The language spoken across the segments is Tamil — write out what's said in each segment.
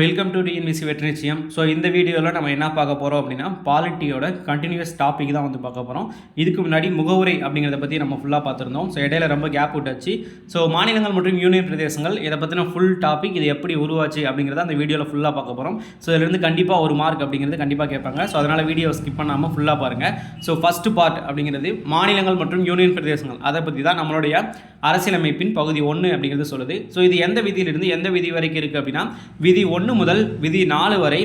வெல்கம் டு டிஎன்பிசி வெற்றி நிச்சயம் ஸோ இந்த வீடியோவில் நம்ம என்ன பார்க்க போகிறோம் அப்படின்னா பாலிட்டியோட கண்டினியூஸ் டாபிக் தான் வந்து பார்க்க போகிறோம் இதுக்கு முன்னாடி முகவுரை அப்படிங்கிறத பற்றி நம்ம ஃபுல்லாக பார்த்துருந்தோம். ஸோ இடையில ரொம்ப கேப் விட்டாச்சு. ஸோ மாநிலங்கள் மற்றும் யூனியன் பிரதேசங்கள் இதை பற்றின ஃபுல் டாபிக் இது எப்படி உருவாச்சு அப்படிங்கிறத அந்த வீடியோவில் ஃபுல்லாக பார்க்க போகிறோம் ஸோ இதுலேருந்து கண்டிப்பாக ஒரு மார்க் அப்படிங்கிறது கண்டிப்பாக கேட்பாங்க. ஸோ அதனால் வீடியோ ஸ்கிப் பண்ணாமல் ஃபுல்லாக பாருங்கள் ஸோ ஃபஸ்ட்டு பார்ட் அப்படிங்கிறது மாநிலங்கள் மற்றும் யூனியன் பிரதேசங்கள். அதை பற்றி தான் நம்மளுடைய அரசியலமைப்பின் பகுதி ஒன்று அப்படிங்கிறது சொல்லுது. ஸோ இது எந்த விதியிலிருந்து எந்த விதி வரைக்கும் இருக்குது அப்படின்னா விதி ஒன்று ஒன்று முதல் விதி நாலு வரை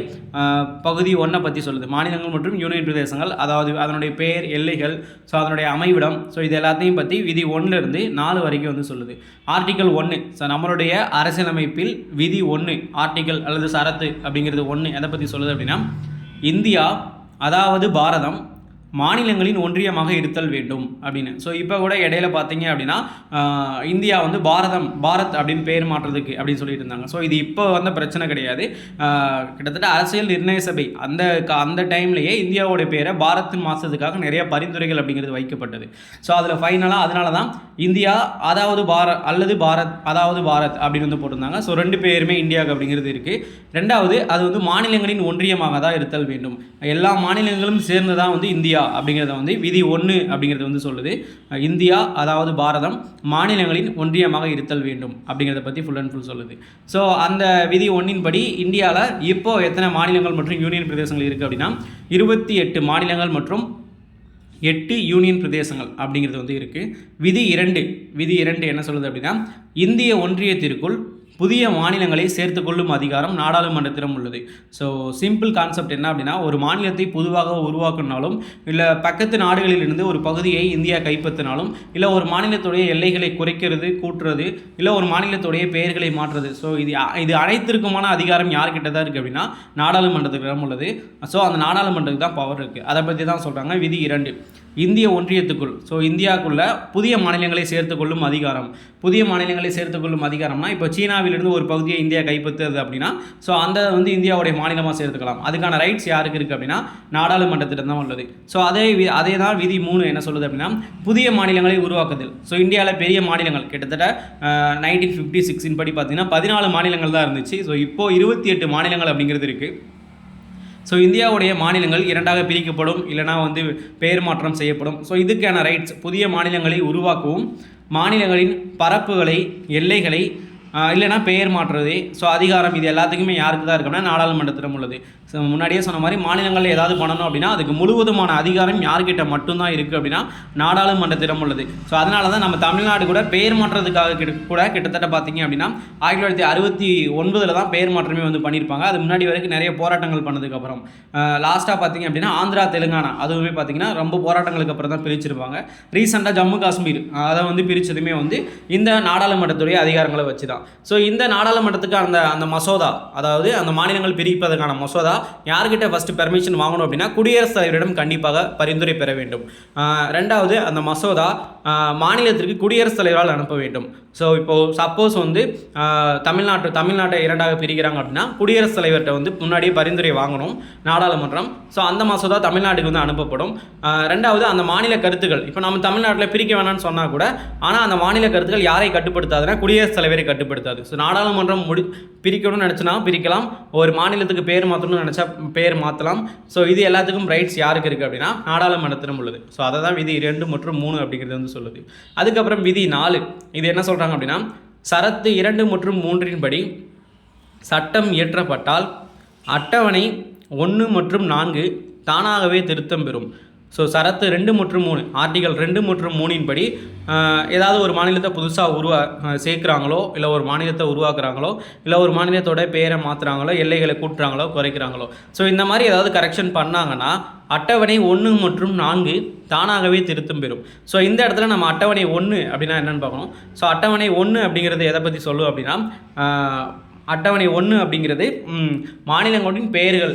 பகுதி ஒன்றை பற்றி சொல்லுது. மாநிலங்கள் மற்றும் யூனியன் பிரதேசங்கள் அதாவது அதனுடைய பெயர் எல்லைகள் ஸோ அதனுடைய அமைவிடம் ஸோ இது எல்லாத்தையும் பற்றி விதி ஒன்றுலேருந்து நாலு வரைக்கும் வந்து சொல்லுது. ஆர்டிக்கல் ஒன்று ஸோ நம்மளுடைய அரசியலமைப்பில் விதி ஒன்று ஆர்டிக்கல் அல்லது சரத்து அப்படிங்கிறது ஒன்று எதை பற்றி சொல்லுது அப்படின்னா இந்தியா அதாவது பாரதம் மாநிலங்களின் ஒன்றியமாக இருத்தல் வேண்டும் அப்படின்னு. ஸோ இப்போ கூட இடையில பார்த்தீங்க அப்படின்னா இந்தியா வந்து பாரதம் பாரத் அப்படின்னு பேர் மாற்றுறதுக்கு அப்படின்னு சொல்லிட்டு இருந்தாங்க. ஸோ இது இப்போ வந்த பிரச்சனை கிடையாது. கிட்டத்தட்ட அரசியல் நிர்ணய சபை அந்த க- அந்த டைம்லேயே இந்தியாவோட பேரை பாரத் மாற்றத்துக்காக நிறைய பரிந்துரைகள் அப்படிங்கிறது வைக்கப்பட்டது. ஸோ அதில் ஃபைனலாக அதனால தான் இந்தியா அதாவது பாரத் அல்லது பாரத் அதாவது பாரத் அப்படின்னு வந்து போட்டிருந்தாங்க. ஸோ ரெண்டு பேருமே இந்தியாவுக்கு அப்படிங்கிறது இருக்குது ரெண்டாவது அது வந்து மாநிலங்களின் ஒன்றியமாக தான் இருத்தல் வேண்டும். எல்லா மாநிலங்களும் சேர்ந்து தான் வந்து இந்தியா அப்படிங்கிறத வந்து விதி ஒன்று அப்படிங்கிறது வந்து சொல்லுது. இந்தியா அதாவது பாரதம் மாநிலங்களின் ஒன்றியமாக இருத்தல் வேண்டும் அப்படிங்கிறத பற்றி ஃபுல் அண்ட் ஃபுல் சொல்லுது. ஸோ அந்த விதி ஒன்றின் படி இந்தியாவில் இப்போது எத்தனை மாநிலங்கள் மற்றும் யூனியன் பிரதேசங்கள் இருக்குது அப்படின்னா இருபத்தி எட்டு மாநிலங்கள் மற்றும் எட்டு யூனியன் பிரதேசங்கள் அப்படிங்கிறது வந்து இருக்குது விதி இரண்டு விதி இரண்டு என்ன சொல்லுது அப்படின்னா இந்திய ஒன்றியத்திற்குள் புதிய மாநிலங்களை சேர்த்துக்கொள்ளும் அதிகாரம் நாடாளுமன்றத்திடம் உள்ளது. ஸோ சிம்பிள் கான்செப்ட் என்ன அப்படின்னா ஒரு மாநிலத்தை பொதுவாக உருவாக்கினாலும் இல்லை பக்கத்து நாடுகளிலிருந்து ஒரு பகுதியை இந்தியா கைப்பற்றினாலும் இல்லை ஒரு மாநிலத்துடைய எல்லைகளை குறைக்கிறது கூட்டுறது இல்லை ஒரு மாநிலத்துடைய பெயர்களை மாற்றுறது. ஸோ இது இது அனைத்திற்குமான அதிகாரம் யார்கிட்ட தான் இருக்குது அப்படின்னா நாடாளுமன்றத்திடம் உள்ளது. ஸோ அந்த நாடாளுமன்றத்துக்கு தான் பவர் இருக்குது அதை பற்றி தான் சொல்கிறாங்க விதி இரண்டு. இந்திய ஒன்றியத்துக்குள் ஸோ இந்தியாவுக்குள்ள புதிய மாநிலங்களை சேர்த்துக்கொள்ளும் அதிகாரம். புதிய மாநிலங்களை சேர்த்துக்கொள்ளும் அதிகாரம்னா இப்போ சீனாவிலிருந்து ஒரு பகுதியை இந்தியா கைப்பற்றுறது அப்படின்னா ஸோ அந்த வந்து இந்தியாவுடைய மாநிலமாக சேர்த்துக்கலாம். அதுக்கான ரைட்ஸ் யாருக்கு இருக்குது அப்படின்னா நாடாளுமன்றத்திடம் தான் உள்ளது. ஸோ அதே வி- அதே தான் விதி மூணு என்ன சொல்லுது அப்படின்னா புதிய மாநிலங்களை உருவாக்குதல். ஸோ இந்தியாவில் பெரிய மாநிலங்கள் கிட்டத்தட்ட நைன்டீன் ஃபிஃப்டி சிக்ஸின் படி பார்த்தீங்கன்னா பதினாலு மாநிலங்கள் தான் இருந்துச்சு. ஸோ இப்போது இருபத்தி எட்டு மாநிலங்கள் அப்படிங்கிறது இருக்குது ஸோ இந்தியாவுடைய மாநிலங்கள் இரண்டாக பிரிக்கப்படும் இல்லைனா வந்து பெயர் மாற்றம் செய்யப்படும். ஸோ இதுக்கான ரைட்ஸ் புதிய மாநிலங்களை உருவாக்கவும் மாநிலங்களின் பரப்புகளை எல்லைகளை இல்லைனா பெயர் மாற்றுறது. ஸோ அதிகாரம் இது எல்லாத்துக்குமே யாருக்கு தான் இருக்கணும்னா நாடாளுமன்றத்திடம் உள்ளது. ஸோ முன்னாடியே சொன்ன மாதிரி மாநிலங்களில் ஏதாவது பண்ணணும் அப்படின்னா அதுக்கு முழுவதுமான அதிகாரம் யார்கிட்ட மட்டும்தான் இருக்குது அப்படின்னா நாடாளுமன்றத்திடம் உள்ளது. ஸோ அதனால தான் நம்ம தமிழ்நாடு கூட பெயர் மாற்றுறதுக்காக கிட்ட கூட கிட்டத்தட்ட பார்த்தீங்க அப்படின்னா ஆயிரத்தி தொள்ளாயிரத்தி அறுபத்தி ஒன்பதில் தான் பெயர் மாற்றமே வந்து பண்ணியிருப்பாங்க அது முன்னாடி வரைக்கும் நிறைய போராட்டங்கள் பண்ணதுக்கப்புறம் லாஸ்ட்டாக பார்த்தீங்க அப்படின்னா ஆந்திரா தெலுங்கானா அதுவுமே பார்த்தீங்கன்னா ரொம்ப போராட்டங்களுக்கு அப்புறம் தான் பிரிச்சிருப்பாங்க. ரீசெண்டாக ஜம்மு காஷ்மீர் அதை வந்து பிரித்ததுமே வந்து இந்த நாடாளுமன்றத்துடைய அதிகாரங்களை வச்சு தான் ஸோ இந்த நாடாளுமன்றத்துக்கு அந்த அந்த மசோதா அதாவது அந்த மாநிலங்கள் பிரிப்பதற்கான மசோதா யார்கிட்ட ஃபஸ்ட்டு பெர்மிஷன் வாங்கணும் அப்படின்னா குடியரசுத் தலைவரிடம் கண்டிப்பாக பரிந்துரை பெற வேண்டும். ரெண்டாவது அந்த மசோதா மாநிலத்திற்கு குடியரசுத் தலைவரால் அனுப்ப வேண்டும். ஸோ இப்போது சப்போஸ் வந்து தமிழ்நாட்டு தமிழ்நாட்டை இரண்டாக பிரிக்கிறாங்க அப்படின்னா குடியரசுத் தலைவர்கிட்ட வந்து முன்னாடியே பரிந்துரை வாங்கணும் நாடாளுமன்றம். ஸோ அந்த மசோதா தமிழ்நாட்டுக்கு வந்து அனுப்பப்படும். ரெண்டாவது அந்த மாநில கருத்துக்கள். இப்போ நம்ம தமிழ்நாட்டில் பிரிக்க வேணாம்னு சொன்னால் கூட ஆனால் அந்த மாநில கருத்துக்கள் யாரை கட்டுப்படுத்தாதுன்னா குடியரசுத் தலைவரை கட்டுப்படுத்தாது ஸோ நாடாளுமன்றம் முடி பிரிக்கணும்னு நினச்சினா பிரிக்கலாம். ஒரு மாநிலத்துக்கு பேர் மாற்றணும்னு நினச்சா பேர் மாற்றலாம் ஸோ இது எல்லாத்துக்கும் ரைட்ஸ் யாருக்கு இருக்குது அப்படின்னா நாடாளுமன்றத்திடம் உள்ளது. ஸோ அதை தான் விதி இரண்டு மற்றும் மூணு அப்படிங்கிறது வந்து சொல்லுது. அதுக்கப்புறம் விதி நாலு. இது என்ன சொல்கிறாங்க அப்படின்னா சரத்து இரண்டு மற்றும் மூன்றின்படி சட்டம் இயற்றப்பட்டால் அட்டவணை ஒன்று மற்றும் நான்கு தானாகவே திருத்தம் பெறும். ஸோ சரத்து ரெண்டு மற்றும் மூணு ஆர்டிகல் ரெண்டு மற்றும் மூணின் படி ஏதாவது ஒரு மாநிலத்தை புதுசாக உருவா சேர்க்குறாங்களோ இல்லை ஒரு மாநிலத்தை உருவாக்குறாங்களோ இல்லை ஒரு மாநிலத்தோட பேரை மாற்றுறாங்களோ எல்லைகளை கூட்டுறாங்களோ குறைக்கிறாங்களோ. ஸோ இந்த மாதிரி ஏதாவது கரெக்ஷன் பண்ணாங்கன்னா அட்டவணை ஒன்று மற்றும் நான்கு தானாகவே திருத்தம் பெறும். ஸோ இந்த இடத்துல நம்ம அட்டவணை ஒன்று அப்படின்னா என்னென்னு பார்க்கணும். ஸோ அட்டவணை ஒன்று அப்படிங்கிறது எதை பற்றி சொல்லும் அப்படின்னா அட்டவணை ஒன்று அப்படிங்கிறது மாநிலங்களின் பெயர்கள்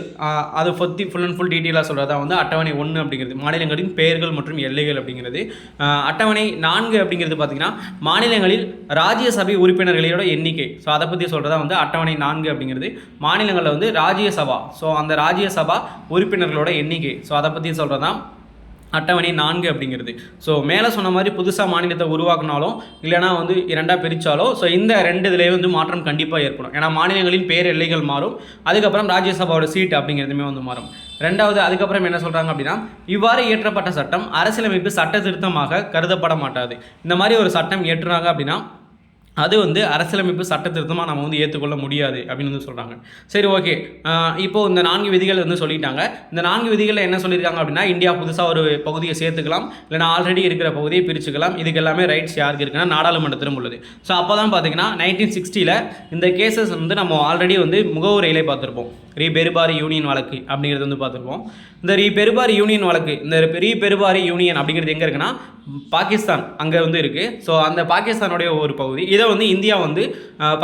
அது பற்றி ஃபுல் அண்ட் ஃபுல் டீட்டெயிலாக சொல்கிறதா வந்து அட்டவணை ஒன்று அப்படிங்கிறது மாநிலங்களின் பெயர்கள் மற்றும் எல்லைகள் அப்படிங்கிறது. அட்டவணை நான்கு அப்படிங்கிறது பார்த்திங்கன்னா மாநிலங்களில் ராஜ்யசபை உறுப்பினர்களோட எண்ணிக்கை. ஸோ அதை பற்றி சொல்கிறதா வந்து அட்டவணை நான்கு அப்படிங்கிறது. மாநிலங்களில் வந்து ராஜ்யசபா. ஸோ அந்த ராஜ்யசபா உறுப்பினர்களோட எண்ணிக்கை. ஸோ அதை பற்றி சொல்கிறதா அட்டவணை நான்கு அப்படிங்கிறது. ஸோ மேலே சொன்ன மாதிரி புதுசாக மாநிலத்தை உருவாக்குனாலும் இல்லைனா வந்து இரண்டாக பிரித்தாலோ ஸோ இந்த ரெண்டு இதுலேயே வந்து மாற்றம் கண்டிப்பாக ஏற்படும். ஏன்னா மாநிலங்களின் பேர் எல்லைகள் மாறும். அதுக்கப்புறம் ராஜ்யசபாவோட சீட் அப்படிங்கிறதுமே வந்து மாறும். ரெண்டாவது அதுக்கப்புறம் என்ன சொல்கிறாங்க அப்படின்னா இவ்வாறு இயற்றப்பட்ட சட்டம் அரசியலமைப்பு சட்ட திருத்தமாக கருதப்பட மாட்டாது. இந்த மாதிரி ஒரு சட்டம் இயற்றுனாங்க அப்படின்னா அது வந்து அரசியலமைப்பு சட்ட திருத்தமாக நம்ம வந்து ஏற்றுக்கொள்ள முடியாது அப்படின்னு வந்து சொல்கிறாங்க சரி ஓகே. இப்போது இந்த நான்கு விதிகள் வந்து சொல்லிட்டாங்க. இந்த நான்கு விதிகளில் என்ன சொல்லியிருக்காங்க அப்படின்னா இந்தியா புதுசாக ஒரு பகுதியை சேர்த்துக்கலாம். இல்லைனா ஆல்ரெடி இருக்கிற பகுதியை பிரிச்சுக்கலாம். இதுக்கு எல்லாமே ரைட்ஸ் யாருக்கு இருக்குன்னா நாடாளுமன்றத்திலும் உள்ளது. ஸோ அப்போ தான் பார்த்தீங்கன்னா நைன்டீன் சிக்ஸ்டியில் இந்த கேசஸ் வந்து நம்ம ஆல்ரெடி வந்து முகவுரையிலே பார்த்துருப்போம். ரீ பெருபாரி யூனியன் வழக்கு அப்படிங்கிறது வந்து பார்த்துருப்போம். இந்த ரீ பெருபாரி யூனியன் வழக்கு இந்த ரீ பெருபாரி யூனியன் அப்படிங்கிறது எங்கே இருக்குன்னா பாகிஸ்தான் அங்கே வந்து இருக்குது ஸோ அந்த பாகிஸ்தானுடைய ஒரு பகுதி. இதை வந்து இந்தியா வந்து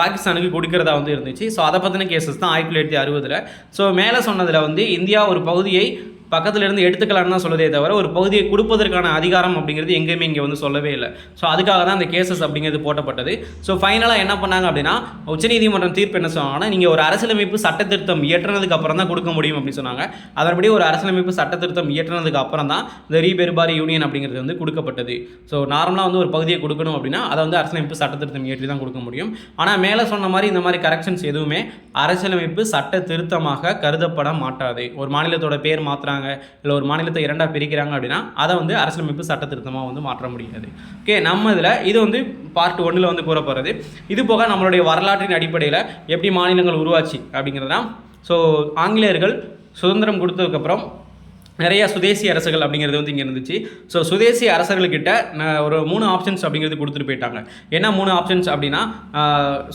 பாகிஸ்தானுக்கு கொடுக்கறதா வந்து இருந்துச்சு. ஸோ அதை பற்றின கேசஸ் தான் ஆயிரத்தி தொள்ளாயிரத்தி அறுபதில். ஸோ மேலே சொன்னதில் வந்து இந்தியா ஒரு பகுதியை பக்கத்துல இருந்து எடுத்துக்கலாம்னு தான் சொல்லுதே தவிர ஒரு பகுதியை கொடுப்பதற்கான அதிகாரம் அப்படிங்கிறது எங்கேயுமே இங்கே வந்து சொல்லவே இல்லை. ஸோ அதுக்காக தான் அந்த கேசஸ் அப்படிங்கிறது போட்டப்பட்டது. ஸோ ஃபைனலாக என்ன பண்ணாங்க அப்படின்னா உச்சநீதிமன்றம் தீர்ப்பு என்ன சொன்னாங்கன்னா நீங்கள் ஒரு அரசியலமைப்பு சட்ட திருத்தம் இயற்றினதுக்கு அப்புறம் தான் கொடுக்க முடியும் அப்படின்னு சொன்னாங்க. அதன்படி ஒரு அரசியலமைப்பு சட்ட திருத்தம் இயற்றினதுக்கு அப்புறம் தான் இந்த ரீபெருபாரி யூனியன் அப்படிங்கிறது வந்து கொடுக்கப்பட்டது. ஸோ நார்மலாக வந்து ஒரு பகுதியை கொடுக்கணும் அப்படின்னா அதை வந்து அரசியலமைப்பு சட்ட திருத்தம் இயற்றி தான் கொடுக்க முடியும். ஆனால் மேலே சொன்ன மாதிரி இந்த மாதிரி கரெக்ஷன்ஸ் எதுவுமே அரசியலமைப்பு சட்ட திருத்தமாக கருதப்பட மாட்டாது. ஒரு மாநிலத்தோட பேர் பண்ணுறாங்க இல்லை ஒரு மாநிலத்தை இரண்டாக பிரிக்கிறாங்க அப்படின்னா அதை வந்து அரசியலமைப்பு சட்ட திருத்தமாக வந்து மாற்ற முடியாது. ஓகே நம்ம இதில் இது வந்து பார்ட் ஒன்றில் வந்து கூற போகிறது இது போக நம்மளுடைய வரலாற்றின் அடிப்படையில் எப்படி மாநிலங்கள் உருவாச்சு அப்படிங்கிறதுனா ஸோ ஆங்கிலேயர்கள் சுதந்திரம் கொடுத்ததுக்கப்புறம் நிறைய சுதேசி அரசுகள் அப்படிங்கிறது வந்து இங்கே இருந்துச்சு. ஸோ சுதேசி அரசர்கள்கிட்ட ந- ஒரு மூணு ஆப்ஷன்ஸ் அப்படிங்கிறது கொடுத்துட்டு போயிட்டாங்க. என்ன மூணு ஆப்ஷன்ஸ் அப்படின்னா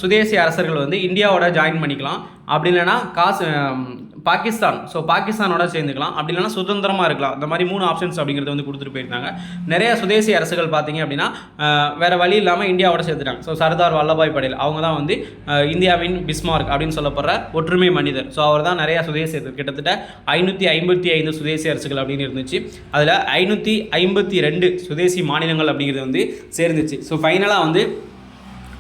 சுதேசி அரசர்கள் வந்து இந்தியாவோட ஜாயின் பண்ணிக்கலாம். அப்படி இல்லைன்னா காசு பாகிஸ்தான். ஸோ பாகிஸ்தானோட சேர்ந்துக்கலாம். அப்படி இல்லைன்னா சுதந்திரமாக இருக்கலாம். இந்த மாதிரி மூணு ஆப்ஷன்ஸ் அப்படிங்கிறத வந்து கொடுத்துட்டு போயிருந்தாங்க. நிறைய சுதேசி அரசுகள் பார்த்தீங்க அப்படின்னா வேறு வழி இல்லாமல் இந்தியாவோட சேர்த்துட்டாங்க ஸோ சர்தார் வல்லபாய் படேல். அவங்க தான் வந்து இந்தியாவின் பிஸ்மார்க் அப்படின்னு சொல்லப்படுற ஒற்றுமை மனிதர். ஸோ அவர் தான் நிறைய சுதேசி கிட்டத்தட்ட ஐநூற்றி ஐம்பத்தி ஐந்து சுதேசி அரசுகள் அப்படின்னு இருந்துச்சு. அதில் ஐநூற்றி ஐம்பத்தி ரெண்டு சுதேசி மாநிலங்கள் அப்படிங்கிறது வந்து சேர்ந்துச்சு. ஸோ ஃபைனலாக வந்து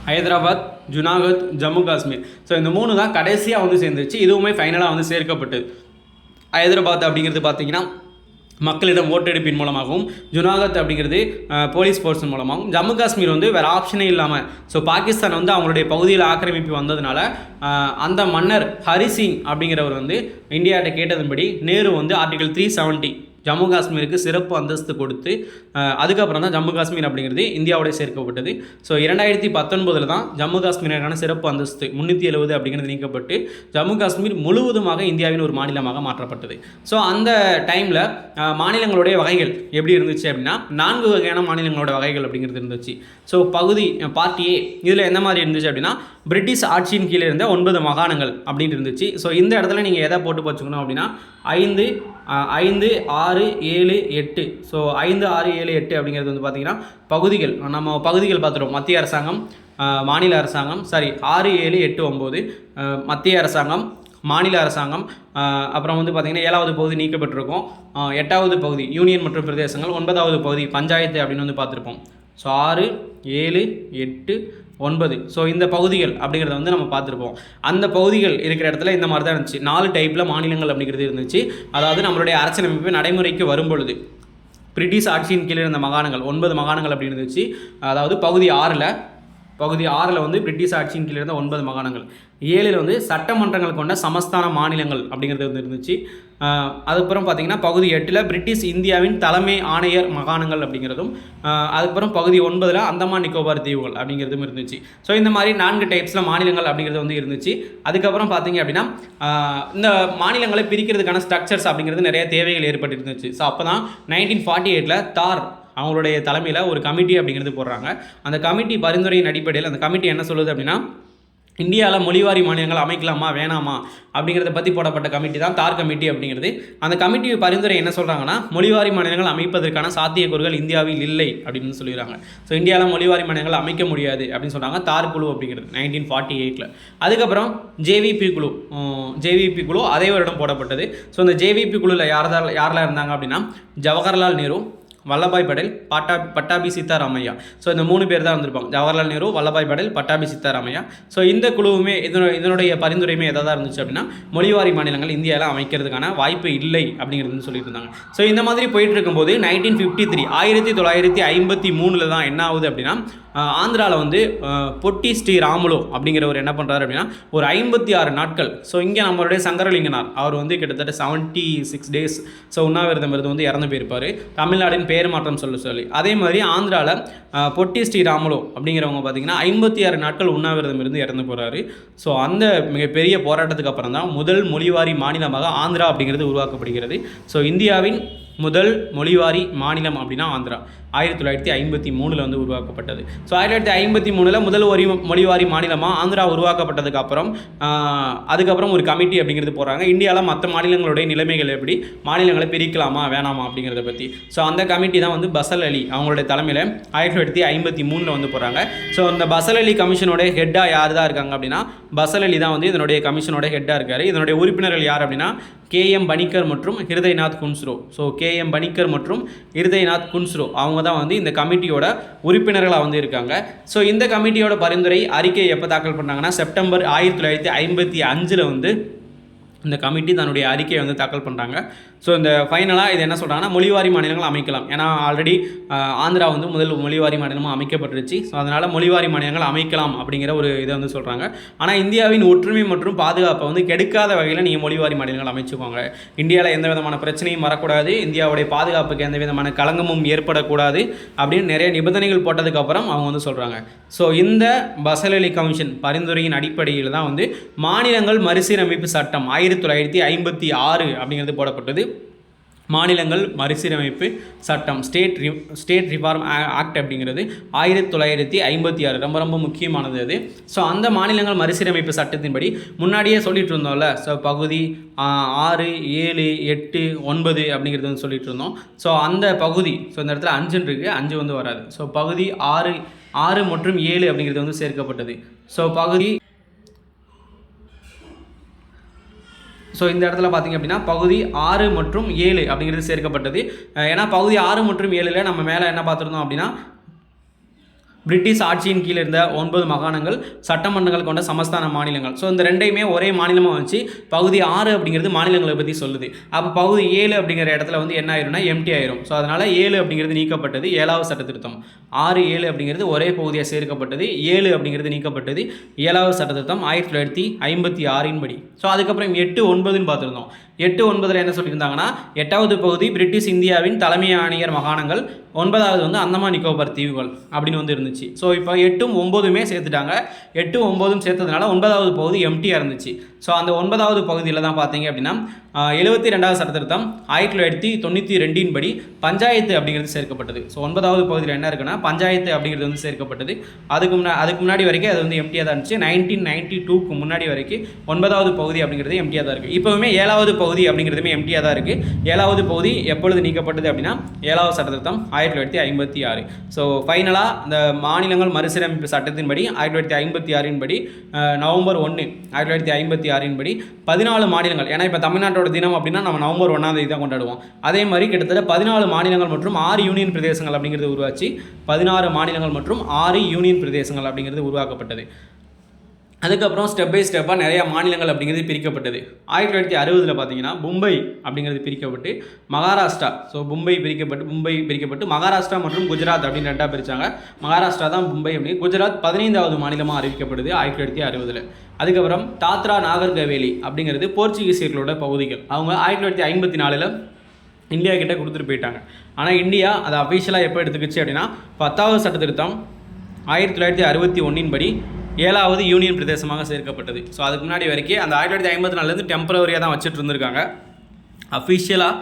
ஹைதராபாத் ஜுனாகத் ஜம்மு காஷ்மீர். ஸோ இந்த மூணு தான் கடைசியாக வந்து சேர்ந்துச்சு இதுவுமே ஃபைனலாக வந்து சேர்க்கப்பட்டது ஹைதராபாத் அப்படிங்கிறது பார்த்தீங்கன்னா மக்களிடம் ஓட்டெடுப்பின் மூலமாகவும் ஜுனாகத் அப்படிங்கிறது போலீஸ் ஃபோர்ஸின் மூலமாகவும் ஜம்மு காஷ்மீர் வந்து வேறு ஆப்ஷனே இல்லாமல் ஸோ பாகிஸ்தான் வந்து அவங்களுடைய பகுதியில் ஆக்கிரமிப்பு வந்ததுனால அந்த மன்னர் ஹரி சிங் அப்படிங்கிறவர் வந்து இந்தியாட்ட கேட்டதன்படி நேரு வந்து ஆர்டிகல் த்ரீ செவன்ட்டி ஜம்மு காஷ்மீருக்கு சிறப்பு அந்தஸ்து கொடுத்து அதுக்கப்புறம் தான் ஜம்மு காஷ்மீர் அப்படிங்கிறது இந்தியாவோடய சேர்க்கப்பட்டது. ஸோ இரண்டாயிரத்தி பத்தொன்பதில் தான் ஜம்மு காஷ்மீருக்கான சிறப்பு அந்தஸ்து முந்நூற்றி எழுபது அப்படிங்கிறது நீக்கப்பட்டு ஜம்மு காஷ்மீர் முழுவதுமாக இந்தியாவின் ஒரு மாநிலமாக மாற்றப்பட்டது. ஸோ அந்த டைமில் மாநிலங்களுடைய வகைகள் எப்படி இருந்துச்சு அப்படின்னா நான்கு வகையான மாநிலங்களோட வகைகள் அப்படிங்கிறது இருந்துச்சு. ஸோ பகுதி பார்ட்டி ஏ இதில் எந்த மாதிரி இருந்துச்சு அப்படின்னா பிரிட்டிஷ் ஆட்சியின் கீழே இருந்த ஒன்பது மாகாணங்கள் அப்படின்னு இருந்துச்சு. ஸோ இந்த இடத்துல நீங்கள் எதை போட்டு வச்சுக்கணும் அப்படின்னா ஐந்து ஐந்து ஆறு ஏழு எட்டு. ஸோ ஐந்து ஆறு ஏழு எட்டு அப்படிங்கிறது வந்து பார்த்தீங்கன்னா பகுதிகள். நம்ம பகுதிகள் பார்த்துருவோம் மத்திய அரசாங்கம் மாநில அரசாங்கம் சாரி ஆறு ஏழு எட்டு ஒம்பது மத்திய அரசாங்கம் மாநில அரசாங்கம் அப்புறம் வந்து பார்த்திங்கன்னா ஏழாவது பகுதி நீக்கப்பட்டிருக்கும். எட்டாவது பகுதி யூனியன் மற்றும் பிரதேசங்கள் ஒன்பதாவது பகுதி பஞ்சாயத்து அப்படின்னு வந்து பார்த்துருப்போம் ஸோ ஆறு ஏழு எட்டு ஒன்பது. ஸோ இந்த பகுதிகள் அப்படிங்கிறத வந்து நம்ம பார்த்துருப்போம். அந்த பகுதிகள் இருக்கிற இடத்துல இந்த மாதிரி தான் இருந்துச்சு. நாலு டைப்பில் மாநிலங்கள் அப்படிங்கிறது இருந்துச்சு. அதாவது நம்மளுடைய அரசியலமைப்பு நடைமுறைக்கு வரும்பொழுது பிரிட்டிஷ் ஆட்சியின் கீழே இருந்த மாகாணங்கள் ஒன்பது மாகாணங்கள் அப்படி இருந்துச்சு. அதாவது பகுதி ஆறில் பகுதி ஆறில் வந்து பிரிட்டிஷ் ஆட்சியின் கீழே இருந்த ஒன்பது மாகாணங்கள். ஏழில் வந்து சட்டமன்றங்கள் கொண்ட சமஸ்தான மாநிலங்கள் அப்படிங்கிறது வந்து இருந்துச்சு. அதுக்கப்புறம் பார்த்தீங்கன்னா பகுதி எட்டில் பிரிட்டிஷ் இந்தியாவின் தலைமை ஆணையர் மாகாணங்கள் அப்படிங்கிறதும் அதுக்கப்புறம் பகுதி ஒன்பதில் அந்தமான் நிக்கோபார் தீவுகள் அப்படிங்கிறதும் இருந்துச்சு. ஸோ இந்த மாதிரி நான்கு டைப்ஸில் மாநிலங்கள் அப்படிங்கிறது வந்து இருந்துச்சு. அதுக்கப்புறம் பார்த்தீங்க அப்படின்னா இந்த மாநிலங்களை பிரிக்கிறதுக்கான ஸ்ட்ரக்சர்ஸ் அப்படிங்கிறது நிறைய தேவைகள் ஏற்பட்டு இருந்துச்சு ஸோ அப்போ தான் நைன்டீன் ஃபார்ட்டி எயிட்டில் தார் அவங்களுடைய தலைமையில் ஒரு கமிட்டி அப்படிங்கிறது போடுறாங்க. அந்த கமிட்டி பரிந்துரையின் அடிப்படையில் அந்த கமிட்டி என்ன சொல்லுது அப்படின்னா இந்தியாவில் மொழிவாரி மாநிலங்கள் அமைக்கலாமா வேணாமா அப்படிங்கிறத பற்றி போடப்பட்ட கமிட்டி தான் தார் கமிட்டி அப்படிங்கிறது. அந்த கமிட்டி பரிந்துரை என்ன சொல்கிறாங்கன்னா மொழிவாரி மாநிலங்கள் அமைப்பதற்கான சாத்தியக்கூறுகள் இந்தியாவில் இல்லை அப்படின்னு சொல்லிடுறாங்க. ஸோ இந்தியாவில் மொழிவாரி மாநிலங்கள் அமைக்க முடியாது அப்படின்னு சொல்கிறாங்க தார் குழு அப்படிங்கிறது நைன்டீன் ஃபார்ட்டி எயிட்டில் அதுக்கப்புறம் ஜேவிபி குழு ஜேவிபி குழு அதே வருடம் போடப்பட்டது. ஸோ இந்த ஜேவிபி குழுவில் யாரதால் யாரெல்லாம் இருந்தாங்க அப்படின்னா ஜவஹர்லால் நேரு வல்லபாய் படேல் பட்டா பட்டாபி சீதாராமையா. ஸோ இந்த மூணு பேர் தான் வந்திருப்பாங்க. ஜவஹர்லால் நேரு வல்லபாய் படேல் பட்டாபி சீதாராமையா. ஸோ இந்த குழுவுமே இதனோட இதனுடைய பரிந்துரையுமே எதாவது இருந்துச்சு அப்படின்னா மொழிவாரி மாநிலங்கள் இந்தியாவில் அமைக்கிறதுக்கான வாய்ப்பு இல்லை அப்படிங்கிறது வந்து சொல்லிட்டு இருந்தாங்க. ஸோ இந்த மாதிரி போயிட்டு இருக்கும்போது நைன்டீன் ஃபிஃப்டி த்ரீ ஆயிரத்தி தொள்ளாயிரத்தி ஐம்பத்தி மூணில் தான் என்ன ஆகுது அப்படின்னா ஆந்திராவில் வந்து பொட்டி ஸ்ரீ ராமுலு அப்படிங்கிறவர் என்ன பண்ணுறாரு அப்படின்னா ஒரு ஐம்பத்தி ஆறு நாட்கள். ஸோ இங்கே நம்மளுடைய சங்கரலிங்கனார். அவர் வந்து கிட்டத்தட்ட செவன்ட்டி சிக்ஸ் டேஸ் ஸோ உண்ணாவிரதம் இருந்து வந்து இறந்து போயிருப்பார். தமிழ்நாடின் பேர் மாற்றம் சொல்ல சொல்லி. அதே மாதிரி ஆந்திராவில் பொட்டி ஸ்ரீ ராமுலு அப்படிங்கிறவங்க பார்த்தீங்கன்னா ஐம்பத்தி ஆறு நாட்கள் உண்ணாவிரதம் இருந்து இறந்து போகிறாரு ஸோ அந்த மிகப்பெரிய போராட்டத்துக்கு அப்புறம் தான் முதல் மொழிவாரி மாநிலமாக ஆந்திரா அப்படிங்கிறது உருவாக்கப்படுகிறது. ஸோ இந்தியாவின் முதல் மொழிவாரி மாநிலம் அப்படின்னா ஆந்திரா. ஆயிரத்தி தொள்ளாயிரத்தி ஐம்பத்தி மூணில் வந்து உருவாக்கப்பட்டது. ஸோ ஆயிரத்தி தொள்ளாயிரத்தி ஐம்பத்தி மூணில் முதல் ஒரு மொழிவாரி மாநிலமாக ஆந்திரா உருவாக்கப்பட்டதுக்கு அப்புறம் அதுக்கப்புறம் ஒரு கமிட்டி அப்படிங்கிறது போகிறாங்க இந்தியாவில் மற்ற மாநிலங்களுடைய நிலைமைகள் எப்படி மாநிலங்களை பிரிக்கலாமா வேணாமா அப்படிங்கிறத பற்றி ஸோ அந்த கமிட்டி தான் வந்து பசல் அலி அவங்களுடைய தலைமையில் ஆயிரத்தி தொள்ளாயிரத்தி ஐம்பத்தி மூணில் வந்து போகிறாங்க ஸோ அந்த பசல் அலி கமிஷனோட ஹெட்டாக யார் தான் இருக்காங்க அப்படின்னா பசல் அலி தான் வந்து இதனுடைய கமிஷனோட ஹெட்டாக இருக்கார். இதனுடைய உறுப்பினர்கள் யார் அப்படின்னா கேஎம் பணிக்கர் மற்றும் ஹிருதயநாத் குன்ஸ்ரோ. ஸோ கேஎம் பணிக்கர் மற்றும் ஹிருதயநாத் குன்ஸ்ரோ. அவங்க தான் வந்து இந்த கமிட்டியோட உறுப்பினர்களாக வந்து இருக்காங்க. ஸோ இந்த கமிட்டியோட பரிந்துரை அறிக்கை எப்போ தாக்கல் பண்ணாங்கன்னா செப்டம்பர் ஆயிரத்தி தொள்ளாயிரத்தி ஐம்பத்தி அஞ்சில் வந்து இந்த கமிட்டி தன்னுடைய அறிக்கையை வந்து தாக்கல் பண்ணுறாங்க ஸோ இந்த ஃபைனலாக இது என்ன சொல்கிறாங்கன்னா மொழிவாரி மாநிலங்கள் அமைக்கலாம். ஏன்னா ஆல்ரெடி ஆந்திரா வந்து முதல் மொழிவாரி மாநிலமாக அமைக்கப்பட்டுருச்சு. ஸோ அதனால் மொழிவாரி மாநிலங்கள் அமைக்கலாம் அப்படிங்கிற ஒரு இதை வந்து சொல்கிறாங்க ஆனால் இந்தியாவின் ஒற்றுமை மற்றும் பாதுகாப்பை வந்து கெடுக்காத வகையில் நீங்கள் மொழிவாரி மாநிலங்கள் அமைச்சுக்கோங்க. இந்தியாவில் எந்த விதமான பிரச்சனையும் வரக்கூடாது. இந்தியாவுடைய பாதுகாப்புக்கு எந்த விதமான களங்கமும் ஏற்படக்கூடாது அப்படின்னு நிறைய நிபந்தனைகள் போட்டதுக்கப்புறம் அவங்க வந்து சொல்கிறாங்க ஸோ இந்த பசலலி கமிஷன் பரிந்துரையின் அடிப்படையில் தான் வந்து மாநிலங்கள் மறுசீரமைப்பு சட்டம் ஆயிரத்தி தொள்ளாயிரத்தி ஐம்பத்தி ஆறு அப்படிங்கிறது போடப்பட்டது. மாநிலங்கள் மறுசீரமைப்பு சட்டம் ஸ்டேட் ரி ஸ்டேட் ரிஃபார்ம் ஆக்ட் அப்படிங்கிறது ஆயிரத்தி தொள்ளாயிரத்தி ஐம்பத்தி ஆறு. ரொம்ப ரொம்ப முக்கியமானது அது. ஸோ அந்த மாநிலங்கள் மறுசீரமைப்பு சட்டத்தின்படி முன்னாடியே சொல்லிட்டு இருந்தோம்ல. ஸோ பகுதி ஆறு ஏழு எட்டு ஒன்பது அப்படிங்கிறது வந்து சொல்லிட்டு இருந்தோம். ஸோ அந்த பகுதி ஸோ இந்த இடத்துல அஞ்சுன்னு இருக்குது அஞ்சு வந்து வராது. ஸோ பகுதி ஆறு ஆறு மற்றும் ஏழு அப்படிங்கிறது வந்து சேர்க்கப்பட்டது. ஸோ பகுதி ஸோ இந்த இடத்துல பார்த்தீங்க அப்படின்னா பகுதி ஆறு மற்றும் ஏழு அப்படிங்கிறது சேர்க்கப்பட்டது. ஏன்னா பகுதி ஆறு மற்றும் ஏழில் நம்ம மேலே என்ன பார்த்துருந்தோம் அப்படின்னா பிரிட்டிஷ் ஆட்சியின் கீழ் இருந்த ஒன்பது மாகாணங்கள் சட்டமன்றங்கள் கொண்ட சமஸ்தான மாநிலங்கள். ஸோ இந்த ரெண்டையுமே ஒரே மாநிலமாக வச்சு பகுதி ஆறு அப்படிங்கிறது மாநிலங்களை பற்றி சொல்லுது. அப்போ பகுதி ஏழு அப்படிங்கிற இடத்துல வந்து என்ன ஆயிரும்னா எம்டி ஆயிரும். ஸோ அதனால் ஏழு அப்படிங்கிறது நீக்கப்பட்டது ஏழாவது சட்ட திருத்தம். ஆறு ஏழு அப்படிங்கிறது ஒரே பகுதியாக சேர்க்கப்பட்டது ஏழு அப்படிங்கிறது நீக்கப்பட்டது ஏழாவது சட்ட திருத்தம் ஆயிரத்தி தொள்ளாயிரத்தி ஐம்பத்தி ஆறின் படி. ஸோ அதுக்கப்புறம் எட்டு ஒன்பதுன்னு பார்த்துருந்தோம். எட்டு ஒன்பதில் என்ன சொல்லியிருந்தாங்கன்னா எட்டாவது பகுதி பிரிட்டிஷ் இந்தியாவின் தலைமை ஆணையர் மாகாணங்கள் ஒன்பதாவது வந்து அந்தமான் நிக்கோபார் தீவுகள் அப்படின்னு வந்து இருந்துச்சு. ஸோ இப்போ எட்டும் ஒம்போதுமே சேர்த்துட்டாங்க. எட்டு ஒம்போதும் சேர்த்ததுனால ஒன்பதாவது பகுதி எம்டியாக இருந்துச்சு. ஸோ அந்த ஒன்பதாவது பகுதியில் தான் பார்த்தீங்க அப்படின்னா எழுபத்தி ரெண்டாவது சட்டத்திருத்தம் ஆயிரத்தி தொள்ளாயிரத்தி தொண்ணூற்றி ரெண்டின் படி பஞ்சாயத்து அப்படிங்கிறது சேர்க்கப்பட்டது. ஸோ ஒன்பதாவது பகுதியில் என்ன இருக்குன்னா பஞ்சாயத்து அப்படிங்கிறது வந்து சேர்க்கப்பட்டது. அதுக்கு முன்னா அதுக்கு முன்னாடி வரைக்கும் அது வந்து எம்டியாக தான் இருந்துச்சு. நைன்டீன் நைன்டி டூக்கு முன்னாடி வரைக்கும் ஒன்பதாவது பகுதி அப்படிங்கிறது எம்டியாக தான் இருக்குது இப்போவுமே ஏழாவது பகுதி அப்படிங்கிறதுமே எம்டியாக தான் இருக்குது ஏழாவது பகுதி எப்பொழுது நீக்கப்பட்டது அப்படின்னா ஏழாவது சட்டத்திருத்தம் ஆயிரத்தி தொள்ளாயிரத்தி ஐம்பத்தி ஆறு. ஸோ ஃபைனலாக இந்த மாநிலங்கள் மறுசீரமைப்பு சட்டத்தின்படி ஆயிரத்தி தொள்ளாயிரத்தி ஐம்பத்தி ஆறின் படி நவம்பர் ஒன்று ஆயிரத்தி தொள்ளாயிரத்தி ஐம்பத்தி ஆறின்படி பதினாலு மாநிலங்கள். ஏன்னா இப்போ தமிழ்நாட்டோட தினம் அப்படின்னா நம்ம நவம்பர் ஒன்றாம் தேதி தான் கொண்டாடுவோம். அதே மாதிரி கிட்டத்தட்ட பதினாலு மாநிலங்கள் மற்றும் ஆறு யூனியன் பிரதேசங்கள் அப்படிங்கிறது உருவாச்சு. பதினாறு மாநிலங்கள் மற்றும் ஆறு யூனியன் பிரதேசங்கள் அப்படிங்கிறது உருவாக்கப்பட்டது. அதுக்கப்புறம் ஸ்டெப் பை ஸ்டெப்பாக நிறையா மாநிலங்கள் அப்படிங்கிறது பிரிக்கப்பட்டது. ஆயிரத்தி தொள்ளாயிரத்தி அறுபதில் பார்த்தீங்கன்னா மும்பை அப்படிங்கிறது பிரிக்கப்பட்டு மகாராஷ்டிரா. ஸோ மும்பை பிரிக்கப்பட்டு மும்பை பிரிக்கப்பட்டு மகாராஷ்டிரா மற்றும் குஜராத் அப்படின்னு ரெண்டாக பிரித்தாங்க மகாராஷ்டிரா தான் மும்பை அப்படின்னு. குஜராத் பதினைந்தாவது மாநிலமாக அறிவிக்கப்படுது ஆயிரத்தி தொள்ளாயிரத்தி அறுபதில். அதுக்கப்புறம் தாத்ரா நாகர்கவேலி அப்படிங்கிறது போர்ச்சுகீசியர்களோட பகுதிகள். அவங்க ஆயிரத்தி தொள்ளாயிரத்தி ஐம்பத்தி நாலில் இந்தியா கிட்டே கொடுத்துட்டு போயிட்டாங்க. ஆனால் இந்தியா அதை அஃபீஷியலாக எப்போ எடுத்துக்கிச்சு அப்படின்னா பத்தாவது சட்ட திருத்தம் ஆயிரத்தி தொள்ளாயிரத்தி அறுபத்தி ஒன்றின் படி ஏழாவது யூனியன் பிரதேசமாக சேர்க்கப்பட்டது. ஸோ அதுக்கு முன்னாடி வரைக்கும் அந்த ஆயிரத்தி தொள்ளாயிரத்தி ஐம்பத்தி நாலுலேருந்து டெம்பரவரியாக தான் வச்சுட்டு இருந்திருக்காங்க. அஃபிஷியலாக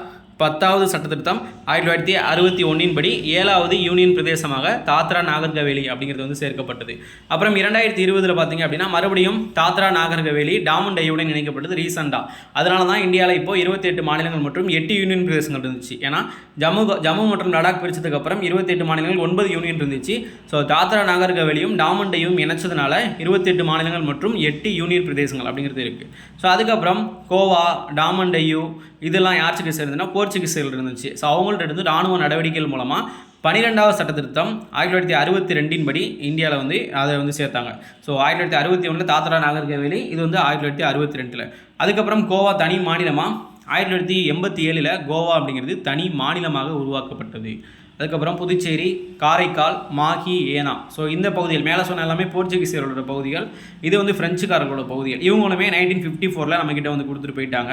பத்தாவது சட்ட திருத்தம் ஆயிரத்தி தொள்ளாயிரத்தி அறுபத்தி ஒன்றின் படி ஏழாவது யூனியன் பிரதேசமாக தாத்ரா நாகர்கவேலி அப்படிங்கிறது வந்து சேர்க்கப்பட்டது. அப்புறம் இரண்டாயிரத்தி இருபதில் பார்த்தீங்க அப்படின்னா மறுபடியும் தாத்ரா நாகர்கவேலி டாமன் டையுடன் இணைக்கப்பட்டது ரீசெண்டாக அதனால தான் இந்தியாவில் இப்போ இருபத்தி எட்டு மாநிலங்கள் மற்றும் எட்டு யூனியன் பிரதேசங்கள் இருந்துச்சு. ஏன்னா ஜம்மு ஜம்மு மற்றும் லடாக் பிரிச்சதுக்கு அப்புறம் இருபத்தி எட்டு மாநிலங்கள் ஒன்பது யூனியன் இருந்துச்சு. ஸோ தாத்ரா நாகர்கவேலியும் டாமன் டையும் இணைச்சதுனால இருபத்தி எட்டு மாநிலங்கள் மற்றும் எட்டு யூனியன் பிரதேசங்கள் அப்படிங்கிறது இருக்குது ஸோ அதுக்கப்புறம் கோவா டாமன் டையூ இதெல்லாம் யாருக்கு சேர்ந்ததுன்னா போர்ச்சுகீஸ் இருந்துச்சு. ஸோ அவங்கள்ட்ட இருந்து ராணுவ நடவடிக்கைகள் மூலமாக பன்னிரெண்டாவது சட்ட திருத்தம் ஆயிரத்தி தொள்ளாயிரத்தி அறுபத்தி ரெண்டின் படி இந்தியாவில் வந்து அதை வந்து சேர்த்தாங்க. ஸோ ஆயிரத்தி தொள்ளாயிரத்தி அறுபத்தி ஒன்றில் தாத்தரா நாகர் ஹவேலி இது வந்து ஆயிரத்தி தொள்ளாயிரத்தி அறுபத்தி ரெண்டில். அதுக்கப்புறம் கோவா தனி மாநிலமாக ஆயிரத்தி தொள்ளாயிரத்தி எண்பத்தி ஏழில் கோவா அப்படிங்கிறது தனி மாநிலமாக உருவாக்கப்பட்டது. அதுக்கப்புறம் புதுச்சேரி காரைக்கால் மாஹி ஏனா ஸோ இந்த பகுதிகள் மேலே சொன்ன எல்லாமே போர்ச்சுகீசியர்களோட பகுதிகள். இது வந்து பிரெஞ்சுக்காரர்களோட பகுதிகள். இவங்களுமே நைன்டீன் ஃபிஃப்டி ஃபோரில் நம்மக்கிட்ட வந்து கொடுத்துட்டு போயிட்டாங்க.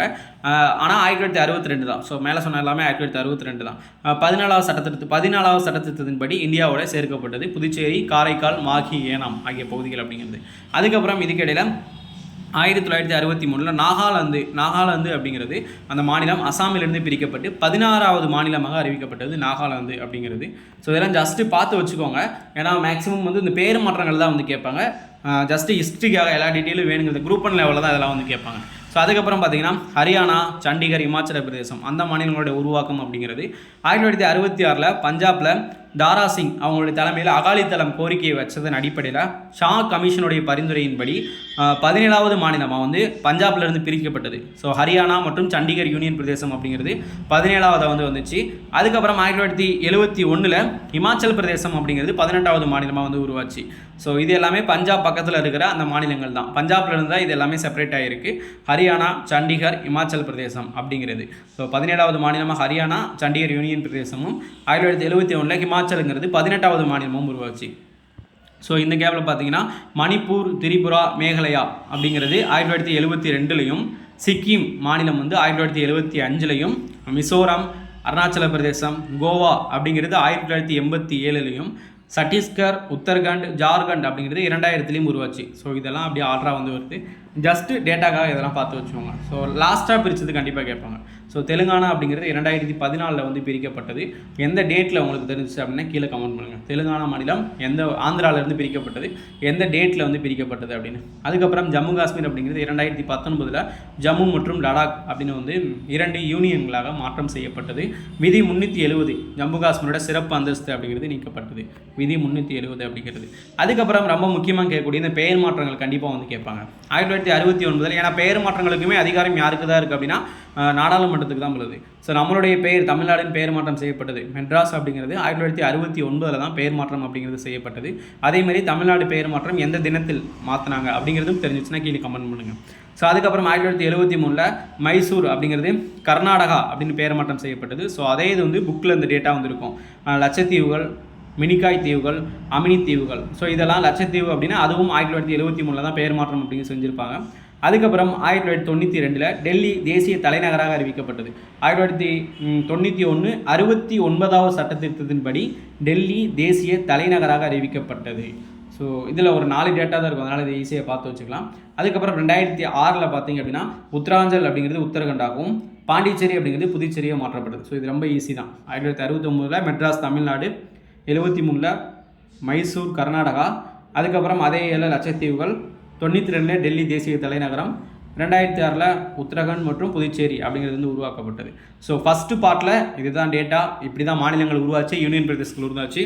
ஆனால் ஆயிரத்தி தொள்ளாயிரத்தி அறுபத்தி ரெண்டு தான். ஸோ மேலே சொன்ன எல்லாமே ஆயிரத்தி தொள்ளாயிரத்தி அறுபத்தி ரெண்டு தான். பதினாலாவது சட்டத்திருத்த பதினாலாவது சட்டத்திருத்தத்தின்படி இந்தியாவோட சேர்க்கப்பட்டது புதுச்சேரி காரைக்கால் மாஹி ஏனாம் ஆகிய பகுதிகள் அப்படிங்கிறது. அதுக்கப்புறம் இதுக்கிடையில் ஆயிரத்தி தொள்ளாயிரத்தி அறுபத்தி மூணில் நாகாலாந்து நாகாலாந்து அப்படிங்கிறது அந்த மாநிலம் அசாமிலிருந்து பிரிக்கப்பட்டு பதினாறாவது மாநிலமாக அறிவிக்கப்பட்டது நாகாலாந்து அப்படிங்கிறது. ஸோ இதெல்லாம் ஜஸ்ட்டு பார்த்து வச்சுக்கோங்க. ஏன்னா மேக்ஸிமம் வந்து இந்த பேர் மாற்றங்கள் தான் வந்து கேட்பாங்க. ஜஸ்ட்டு ஹிஸ்ட்ரிக்காக எல்லா டீட்டெயிலும் வேணுங்கிறது குரூப் ஒன் லெவலில் தான் இதெல்லாம் வந்து கேட்பாங்க. ஸோ அதுக்கப்புறம் பார்த்தீங்கன்னா ஹரியானா சண்டிகர் இமாச்சல பிரதேசம் அந்த மாநிலங்களுடைய உருவாக்கம் அப்படிங்கிறது. ஆயிரத்தி தொள்ளாயிரத்தி அறுபத்தி ஆறில் பஞ்சாபில் தாரா சிங் அவங்களுடைய தலைமையில் அகாலிதளம் கோரிக்கையை வச்சதன் அடிப்படையில் ஷா கமிஷனுடைய பரிந்துரையின்படி பதினேழாவது மாநிலமாக வந்து பஞ்சாப்லேருந்து பிரிக்கப்பட்டது. ஸோ ஹரியானா மற்றும் சண்டிகர் யூனியன் பிரதேசம் அப்படிங்கிறது பதினேழாவது வந்து வந்துச்சு. அதுக்கப்புறம் ஆயிரத்தி தொள்ளாயிரத்தி எழுபத்தி ஒன்றில் இமாச்சல் பிரதேசம் அப்படிங்கிறது பதினெட்டாவது மாநிலமாக வந்து உருவாச்சு. ஸோ இது எல்லாமே பஞ்சாப் பக்கத்தில் இருக்கிற அந்த மாநிலங்கள் தான். பஞ்சாப்லேருந்து தான் இது எல்லாமே செப்பரேட் ஆகிருக்கு ஹரியானா சண்டிகர் இமாச்சல் பிரதேசம் அப்படிங்கிறது. ஸோ பதினேழாவது மாநிலமாக ஹரியானா சண்டிகர் யூனியன் பிரதேசமும் ஆயிரத்தி தொள்ளாயிரத்தி எழுபத்தி ஒன்றில் ஹிமாச்சலுங்கிறது பதினெட்டாவது மாநிலமும் உருவாச்சு. ஸோ இந்த கேப்பில் பார்த்தீங்கன்னா மணிப்பூர் திரிபுரா மேகலயா அப்படிங்கிறது ஆயிரத்தி தொள்ளாயிரத்தி எழுபத்தி ரெண்டுலையும் சிக்கிம் மாநிலம் வந்து ஆயிரத்தி தொள்ளாயிரத்தி எழுபத்தி அஞ்சுலையும் மிசோரம் அருணாச்சல பிரதேசம் கோவா அப்படிங்கிறது ஆயிரத்தி தொள்ளாயிரத்தி எண்பத்தி ஏழுலையும் சத்தீஸ்கர் உத்தரகண்ட் ஜார்க்கண்ட் அப்படிங்கிறது இரண்டாயிரத்துலேயும் உருவாச்சு. ஸோ இதெல்லாம் அப்படியே ஆர்டராக வந்து வருது. ஜஸ்ட்டு டேட்டாக்காக இதெல்லாம் பார்த்து வச்சுக்கோங்க. ஸோ லாஸ்ட்டாக பிரித்தது கண்டிப்பாக கேட்பாங்க. ஸோ தெலுங்கானா அப்படிங்கிறது இரண்டாயிரத்தி பதினாலில் வந்து பிரிக்கப்பட்டது. எந்த டேட்டில் உங்களுக்கு தெரிஞ்சிச்சு அப்படின்னா கீழே கமெண்ட் பண்ணுங்கள் தெலுங்கானா மாநிலம் எந்த ஆந்திராவிலேருந்து பிரிக்கப்பட்டது எந்த டேட்டில் வந்து பிரிக்கப்பட்டது அப்படின்னு. அதுக்கப்புறம் ஜம்மு காஷ்மீர் அப்படிங்கிறது இரண்டாயிரத்தி பத்தொன்பதில் ஜம்மு மற்றும் லடாக் அப்படின்னு வந்து இரண்டு யூனியன்களாக மாற்றம் செய்யப்பட்டது. விதி முந்நூற்றி எழுபது ஜம்மு காஷ்மீரோட சிறப்பு அந்தஸ்து அப்படிங்கிறது நீக்கப்பட்டது. விதி முந்நூற்றி எழுபது அப்படிங்கிறது. அதுக்கப்புறம் ரொம்ப முக்கியமாக கேட்கக்கூடிய இந்த பெயர் மாற்றங்கள் கண்டிப்பாக வந்து கேட்பாங்க. ஆயிரத்தி தொள்ளாயிரத்தி அறுபத்தி ஒன்பதில் ஏன்னா பெயர் மாற்றங்களுக்குமே அதிகாரம் யாருக்கு தான் இருக்குது அப்படின்னா நாடாளுமன்றத்துக்கு தான் உள்ளது. ஸோ நம்மளுடைய பெயர் தமிழ்நாடின் பெயர் மாற்றம் செய்யப்பட்டது மெட்ராஸ் அப்படிங்கிறது ஆயிரத்தி தொள்ளாயிரத்தி அறுபத்தி ஒன்பதில் தான் பெயர் மாற்றம் அப்படிங்கிறது செய்யப்பட்டது. அதேமாதிரி தமிழ்நாடு பெயர் மாற்றம் எந்த தினத்தில் மாற்றினாங்க அப்படிங்கிறதும் தெரிஞ்சிச்சுன்னா கீழே கமெண்ட் பண்ணுங்கள் ஸோ அதுக்கப்புறம் ஆயிரத்தி தொள்ளாயிரத்தி எழுபத்தி மூணில் மைசூர் அப்படிங்கிறது கர்நாடகா அப்படின்னு பெயர் மாற்றம் செய்யப்பட்டது. ஸோ அதே இது வந்து புக்கில் இந்த டேட்டா வந்திருக்கும். லட்சத்தீவுகள் மினிக்காய் தீவுகள் அமினி தீவுகள். ஸோ இதெல்லாம் லட்சத்தீவு அப்படின்னா அதுவும் ஆயிரத்தி தொள்ளாயிரத்தி எழுபத்தி மூணில் தான் பெயர் மாற்றம் அப்படின்னு செஞ்சுருப்பாங்க. அதுக்கப்புறம் ஆயிரத்தி தொள்ளாயிரத்தி தொண்ணூற்றி ரெண்டில் டெல்லி தேசிய தலைநகராக அறிவிக்கப்பட்டது. ஆயிரத்தி தொள்ளாயிரத்தி தொண்ணூற்றி ஒன்று அறுபத்தி ஒன்பதாவது சட்டத்திருத்தத்தின்படி டெல்லி தேசிய தலைநகராக அறிவிக்கப்பட்டது. ஸோ இதில் ஒரு நாலு டேட்டா தான் இருக்கும். அதனால் இதை ஈஸியாக பார்த்து வச்சுக்கலாம். அதுக்கப்புறம் ரெண்டாயிரத்தி ஆறில் பார்த்தீங்க அப்படின்னா உத்தராஞ்சல் அப்படிங்கிறது உத்தரகண்டாகவும் பாண்டிச்சேரி அப்படிங்கிறது புதுச்சேரியாக மாற்றப்பட்டது. ஸோ இது ரொம்ப ஈஸி தான். ஆயிரத்தி தொள்ளாயிரத்தி அறுபத்தொம்போதில் மெட்ராஸ் தமிழ்நாடு எழுபத்தி மூணில் மைசூர் கர்நாடகா அதுக்கப்புறம் அதே ஏழில் லட்சத்தீவுகள் தொண்ணூற்றி ரெண்டில் டெல்லி தேசிய தலைநகரம் ரெண்டாயிரத்தி ஆறில் உத்தரகாண்ட் மற்றும் புதுச்சேரி அப்படிங்கிறது வந்து உருவாக்கப்பட்டது. ஸோ ஃபஸ்ட்டு பார்ட்டில் இதுதான் டேட்டா இப்படி தான் மாநிலங்கள் உருவாச்சு யூனியன் பிரதேசங்கள் உருவாச்சு.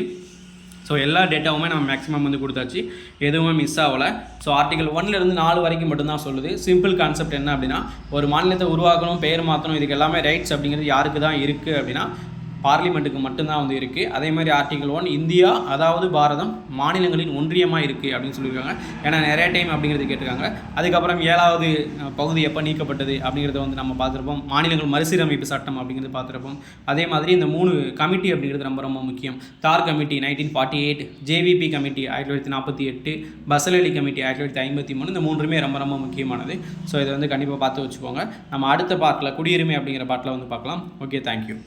ஸோ எல்லா டேட்டாவுமே நம்ம மேக்ஸிமம் வந்து கொடுத்தாச்சு. எதுவுமே மிஸ் ஆகலை. ஸோ ஆர்டிகல் ஒன்லேருந்து நாலு வரைக்கும் மட்டும்தான் சொல்லுது. சிம்பிள் கான்செப்ட் என்ன அப்படின்னா ஒரு மாநிலத்தை உருவாக்கணும் பெயர் மாற்றணும் இதுக்கு எல்லாமே ரைட்ஸ் அப்படிங்கிறது யாருக்கு தான் இருக்குது அப்படின்னா பார்லிமெண்ட்டுக்கு மட்டும்தான் வந்து இருக்குது அதே மாதிரி ஆர்டிகல் ஒன் இந்தியா அதாவது பாரதம் மாநிலங்களின் ஒன்றியமாக இருக்குது அப்படின்னு சொல்லியிருக்காங்க. ஏன்னா நிறைய டைம் அப்படிங்கிறது கேட்டிருக்காங்க. அதுக்கப்புறம் ஏழாவது பகுதி எப்போ நீக்கப்பட்டது அப்படிங்கிறத வந்து நம்ம பார்த்துருப்போம். மாநிலங்கள் மறுசீரமைப்பு சட்டம் அப்படிங்கிறது பார்த்துருப்போம். அதே மாதிரி இந்த மூணு கமிட்டி அப்படிங்கிறது ரொம்ப ரொம்ப முக்கியம். Dhar committee nineteen forty eight JVP committee ஆயிரத்தி தொள்ளாயிரத்தி நாற்பத்தி எட்டு பசலலி கமிட்டி ஆயிரத்தி தொள்ளாயிரத்தி ஐம்பத்தி மூணு இந்த மூன்றுமே ரொம்ப ரொம்ப முக்கியமானது. ஸோ இதை வந்து கண்டிப்பாக பார்த்து வச்சுக்கோங்க. நம்ம அடுத்த பார்ட்டில் குடியுரிமை அப்படிங்கிற பார்ட்டில் வந்து பார்க்கலாம். Okay thank you